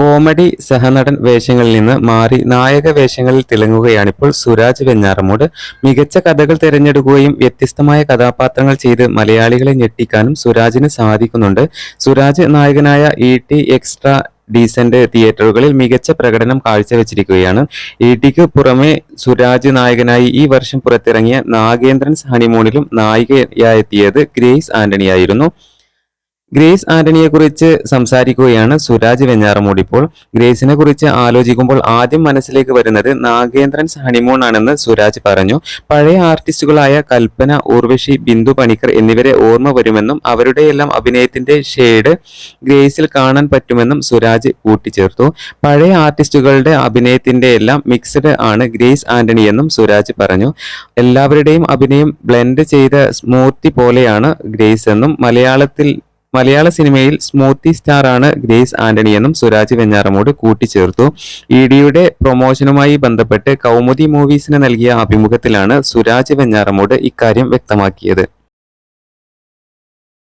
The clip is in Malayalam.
കോമഡി സഹനടൻ വേഷങ്ങളിൽ നിന്ന് മാറി നായക വേഷങ്ങളിൽ തിളങ്ങുകയാണിപ്പോൾ സുരാജ് വെഞ്ഞാറമൂട്. മികച്ച കഥകൾ തിരഞ്ഞെടുക്കുകയും വ്യത്യസ്തമായ കഥാപാത്രങ്ങൾ ചെയ്ത് മലയാളികളെ ഞെട്ടിക്കാനും സുരാജിന് സാധിക്കുന്നുണ്ട്. സുരാജ് നായകനായ ഇ ടി എക്സ്ട്രാ ഡീസന്റ് തിയേറ്ററുകളിൽ മികച്ച പ്രകടനം കാഴ്ചവെച്ചിരിക്കുകയാണ്. ഇ ടിക്ക് പുറമെ സുരാജ് നായകനായി ഈ വർഷം പുറത്തിറങ്ങിയ നാഗേന്ദ്രൻസ് ഹണിമൂണിലും നായികയായെത്തിയത് ഗ്രേസ് ആന്റണിയായിരുന്നു. ഗ്രേസ് ആന്റണിയെ കുറിച്ച് സംസാരിക്കുകയാണ് സുരാജ് വെഞ്ഞാറമൂട് ഇപ്പോൾ. ഗ്രേസിനെ കുറിച്ച് ആലോചിക്കുമ്പോൾ ആദ്യം മനസ്സിലേക്ക് വരുന്നത് നാഗേന്ദ്രൻസ് ഹണിമൂൺ ആണെന്ന് സുരാജ് പറഞ്ഞു. പഴയ ആർട്ടിസ്റ്റുകളായ കൽപ്പന ഊർവശി ബിന്ദു പണിക്കർ എന്നിവരെ ഓർമ്മ വരുമെന്നും അവരുടെയെല്ലാം അഭിനയത്തിന്റെ ഷെയ്ഡ് ഗ്രേസിൽ കാണാൻ പറ്റുമെന്നും സുരാജ് കൂട്ടിച്ചേർത്തു. പഴയ ആർട്ടിസ്റ്റുകളുടെ അഭിനയത്തിന്റെ എല്ലാം മിക്സഡ് ആണ് ഗ്രേസ് ആന്റണി എന്നും സുരാജ് പറഞ്ഞു. എല്ലാവരുടെയും അഭിനയം ബ്ലെൻഡ് ചെയ്ത സ്മൂർത്തി പോലെയാണ് ഗ്രേസ് എന്നും മലയാളത്തിൽ മലയാള സിനിമയിൽ സ്മൂത്തി സ്റ്റാർ ആണ് ഗ്രേസ് ആന്റണി എന്നും സുരാജ് വെഞ്ഞാറമോട് കൂട്ടിച്ചേർത്തു. ഇ ഡിയുടെ പ്രൊമോഷനുമായി ബന്ധപ്പെട്ട് കൗമുദി മൂവീസിന് നൽകിയ അഭിമുഖത്തിലാണ് സുരാജ് വെഞ്ഞാറമോട് ഇക്കാര്യം വ്യക്തമാക്കിയത്.